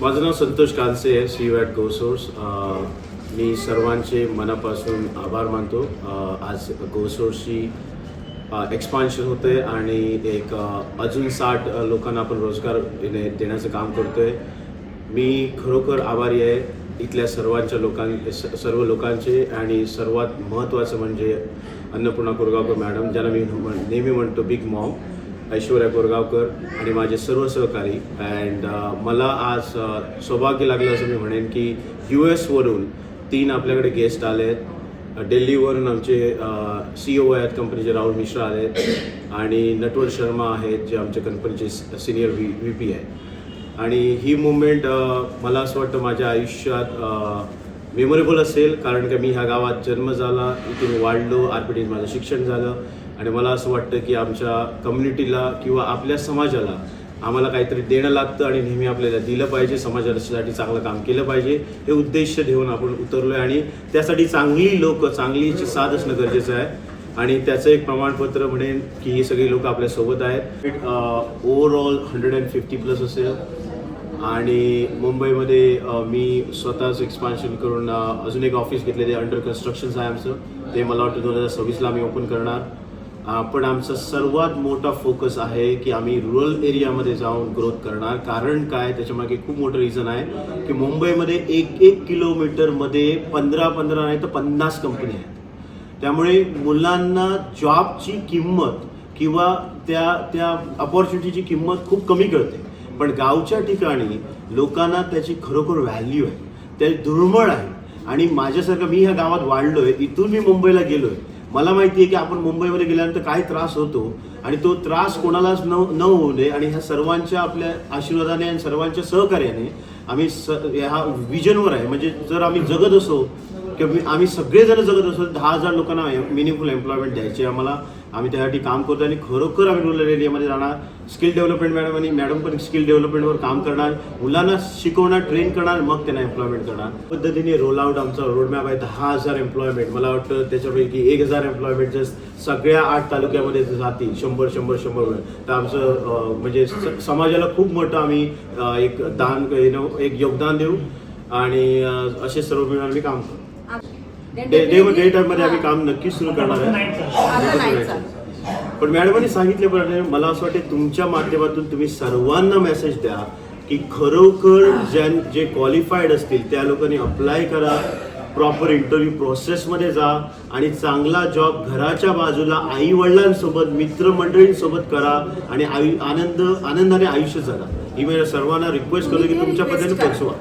माझं नाव संतोष कानसे आहे C watt गोसोर्स मी सर्वांचे मनापासून आभार मानतो. आज गोसोर्सची एक्सपान्शन होते आणि एक अजून साठ लोकांना आपण रोजगार देणे देण्याचं काम करतो आहे मी खरोखर आभारी आहे इथल्या सर्वांच्या लोकां स- सर्व लोकांचे आणि सर्वात महत्त्वाचं म्हणजे अन्नपूर्णा कोरगावकर मॅडम ज्यांना मी नेहमी म्हणतो बिग मॉम ऐश्वर्या गोरगावकर आणि माझे सर्व सहकारी. अँड uh, मला आज uh, सौभाग्य लागलं असं मी म्हणेन की यू एसवरून तीन आपल्याकडे गेस्ट आले आहेत दिल्लीवरून आमचे uh, सी ओ आहेत कंपनीचे राहुल मिश्रा आहेत आणि नटवर शर्मा आहेत जे आमच्या कंपनीचे सिनियर व्ही व्ही पी आहेत. आणि ही मुवमेंट मला असं वाटतं माझ्या आयुष्यात मेमोरेबल असेल कारण का मी ह्या गावात जन्म झाला इथून वाढलो आर माझं शिक्षण झालं. आणि मला असं वाटतं की आमच्या कम्युनिटीला किंवा आपल्या समाजाला आम्हाला काहीतरी देणं लागतं आणि नेहमी आपल्याला दिलं पाहिजे. समाजासाठी चांगलं काम केलं पाहिजे. हे उद्देश ठेवून आपण उतरलो आहे आणि त्यासाठी चांगली लोक चांगलीची साथ असणं गरजेचं आहे. आणि त्याचं एक प्रमाणपत्र म्हणेन की ही सगळी लोक आपल्यासोबत आहेत. Overall hundred and fifty plus असेल. आणि मुंबईमध्ये मी स्वतःच एक्सपान्शन करून अजून एक ऑफिस घेतले ते अंडर कन्स्ट्रक्शन्स आहे आमचं. ते मला वाटतं दोन हजार सव्वीसला आम्ही ओपन करणार. पण आमचा सर्वात मोठा फोकस आहे की आम्ही रुरल एरियामध्ये जाऊन ग्रोथ करणार. कारण काय? त्याच्यामागे खूप मोठं रिझन आहे की मुंबईमध्ये एक एक किलोमीटरमध्ये पंधरा पंधरा नाही तर पन्नास कंपनी आहेत. त्यामुळे मुलांना जॉबची किंमत किंवा त्या त्या अपॉर्च्युनिटीची किंमत खूप कमी कळते. पण गावच्या ठिकाणी लोकांना त्याची खरोखर व्हॅल्यू आहे. ते दुर्मिळ आहे. आणि माझ्यासारखं मी ह्या गावात वाढलोय इथून मी मुंबईला गेलोय. मला माहिती आहे की आपण मुंबईमध्ये गेल्यानंतर काय त्रास होतो आणि तो त्रास कोणालाच न न होऊ नये. आणि ह्या सर्वांच्या आपल्या आशीर्वादाने आणि सर्वांच्या सहकार्याने आम्ही स ह्या विजनवर आहे. म्हणजे जर आम्ही जगत असो किंवा आम्ही सगळेजण जगत असो दहा हजार लोकांना मिनिंगफुल एम्प्लॉयमेंट द्यायचे आम्हाला. आम्ही त्यासाठी काम करतो आणि खरोखर आम्ही रुरल एरियामध्ये जाणार. स्किल डेव्हलपमेंट मॅडम आणि मॅडम पण स्किल डेव्हलपमेंटवर काम करणार. मुलांना शिकवणार ट्रेन करणार मग त्यांना एम्प्लॉयमेंट करणार. पद्धतीने रोल आउट आमचा रोडमॅप आहे. दहा हजार एम्प्लॉयमेंट मला वाटतं त्याच्यापैकी एक हजार एम्प्लॉयमेंट जर सगळ्या आठ तालुक्यामध्ये जर जातील शंभर शंभर शंभर तर आमचं म्हणजे स- समाजाला खूप मोठं आम्ही एक दान एक योगदान देऊ. आणि असे सर्व मिळून आम्ही काम करू. डे डे डे टाईममध्ये आम्ही काम नक्कीच सुरू करणार आहे. पण मॅडमने सांगितल्याप्रमाणे मला असं वाटतं तुमच्या माध्यमातून तुम्ही सर्वांना मेसेज द्या की खरोखर ज्या जे क्वालिफाईड असतील त्या लोकांनी अप्लाय करा प्रॉपर इंटरव्ह्यू प्रोसेसमध्ये जा आणि चांगला जॉब घराच्या बाजूला आई वडिलांसोबत मित्रमंडळींसोबत करा आणि आयु आनंद आनंदाने आयुष्य जगा. ही मी सर्वांना रिक्वेस्ट करतो की तुमच्या पद्धतीने पोचवा